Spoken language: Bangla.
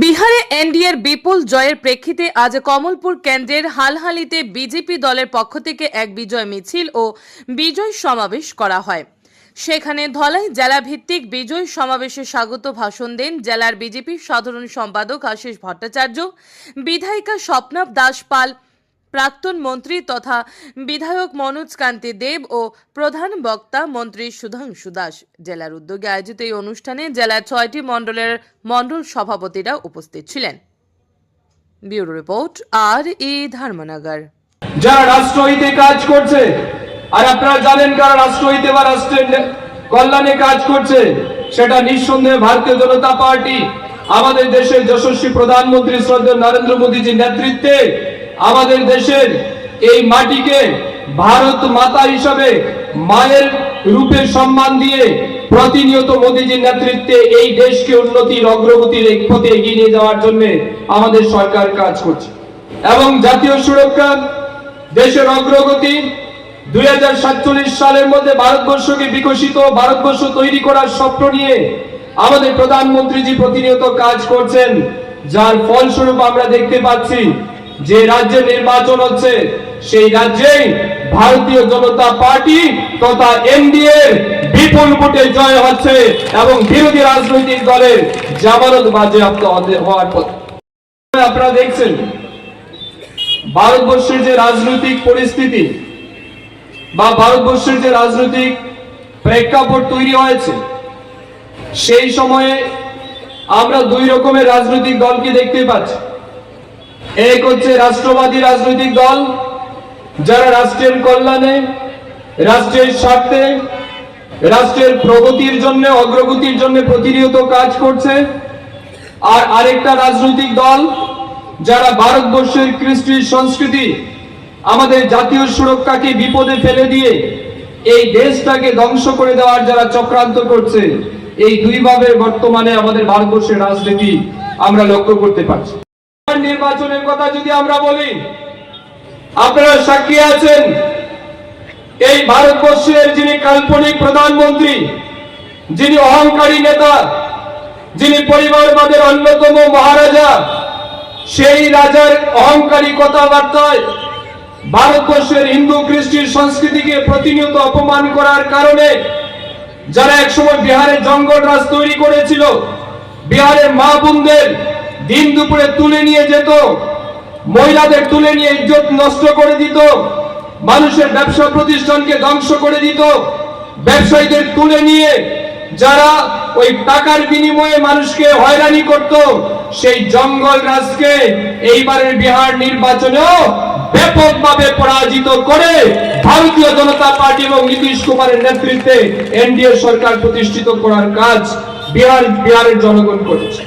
বিহারে এনডিএর বিপুল জয়ের প্রেক্ষিতে আজ কমলপুর কেন্দ্রের হালহালিতে বিজেপি দলের পক্ষ থেকে এক বিজয় মিছিল ও বিজয় সমাবেশ করা হয়। সেখানে ধলাই জেলা ভিত্তিক বিজয় সমাবেশে স্বাগত ভাষণ দেন জেলার বিজেপির সাধারণ সম্পাদক আশিস ভট্টাচার্য, বিধায়িকা স্বপ্নাব দাস পাল প্রাক্তন মন্ত্রী তথা বিধায়ক মনোজ কান্তি দেব ও প্রধান বক্তা মন্ত্রী সুধাংশু দাস। জেলার উদ্যোগে আয়োজিত এই অনুষ্ঠানে জেলার ছয়টি মণ্ডলের মণ্ডল সভাপতিরা উপস্থিত ছিলেন। ব্যুরো রিপোর্ট, আর ই ধর্মনগর। যারা রাষ্ট্রহিতে কাজ করছে, আর আপনারা জানেন কারা রাষ্ট্রহিতে বা রাষ্ট্রের কল্যাণে কাজ করছে, সেটা নিঃসন্দেহে ভারতীয় জনতা পার্টি। আমাদের দেশের যশস্বী প্রধানমন্ত্রী শ্রদ্ধেয় নরেন্দ্র মোদীজির নেতৃত্বে আমাদের দেশের এই মাটিকে ভারত মাতা হিসাবে মায়ের রূপে সম্মান দিয়ে প্রতিনিয়ত মোদীজির নেতৃত্বে এই দেশকে উন্নতির অগ্রগতির পথে এগিয়ে নিয়ে যাওয়ার জন্য আমাদের সরকার কাজ করছে। এবং জাতীয় সুরক্ষা দেশের অগ্রগতি দুই সাতচল্লিশ সালের মধ্যে ভারতবর্ষকে বিকশিত, ভারতবর্ষ তৈরি করার স্বপ্ন নিয়ে আমাদের প্রধানমন্ত্রীজি প্রতিনিয়ত কাজ করছেন, যার ফলস্বরূপ আমরা দেখতে পাচ্ছি যে রাজ্যে নির্বাচন হচ্ছে, সেই রাজ্যেই ভারতীয় জনতা পার্টি তথা এনডিএ বিপুল ভোটে জয় হচ্ছে এবং বিরোধী রাজনৈতিক দলের জামানত বাজেয়াপ্ত হওয়ার পর আপনারা দেখছেন, ভারতবর্ষের যে রাজনৈতিক পরিস্থিতি বা ভারতবর্ষের যে রাজনৈতিক প্রেক্ষাপট তৈরি হয়েছে, সেই সময়ে আমরা দুই রকমের রাজনৈতিক দলকে দেখতে পাচ্ছি। এক হচ্ছে রাষ্ট্রবাদী রাজনৈতিক দল, যারা রাষ্ট্রের কল্যাণে, রাষ্ট্রের স্বার্থে, রাষ্ট্রের প্রগতির জন্য, অগ্রগতির জন্য প্রতিনিয়ত কাজ করছে। আর আরেকটা রাজনৈতিক দল, যারা ভারতবর্ষের কৃষ্টি সংস্কৃতি, আমাদের জাতীয় সুরক্ষাকে বিপদে ফেলে দিয়ে এই দেশটাকে ধ্বংস করে দেওয়ার যারা চক্রান্ত করছে, এই দুইভাবে বর্তমানে আমাদের ভারতবর্ষের রাজনীতি আমরা লক্ষ্য করতে পারছি। নির্বাচনের কথা যদি আমরা বলি, আপনারা সাক্ষী আছেন, এই ভারতবর্ষের যিনি কাল্পনিক প্রধানমন্ত্রী, যিনি অহংকারী নেতা, যিনি পরিবারবাদের অন্যতম মহারাজা, সেই রাজার অহংকারী কথাবার্তায় ভারতবর্ষের হিন্দু খ্রিস্টির সংস্কৃতিকে প্রতিনিয়ত অপমান করার কারণে যারা একসময় বিহারে জঙ্গল রাজ তৈরি করেছিল, বিহারের মা বোনদের দিন দুপুরে তুলে নিয়ে যেত, মহিলাদের তুলে নিয়ে ইজ্জত নষ্ট করে দিত, মানুষের ব্যবসা প্রতিষ্ঠানকে ধ্বংস করে দিত। ব্যবসায়ীদের তুলে নিয়ে যারা ওই টাকার বিনিময়ে মানুষকে হয়রানি করত, সেই জঙ্গল রাজকে এইবারের বিহার নির্বাচনেও ব্যাপকভাবে পরাজিত করে ভারতীয় জনতা পার্টি এবং নীতিশ কুমারের নেতৃত্বে এনডিএ সরকার প্রতিষ্ঠিত করার কাজ বিহার, বিহারের জনগণ করেছে।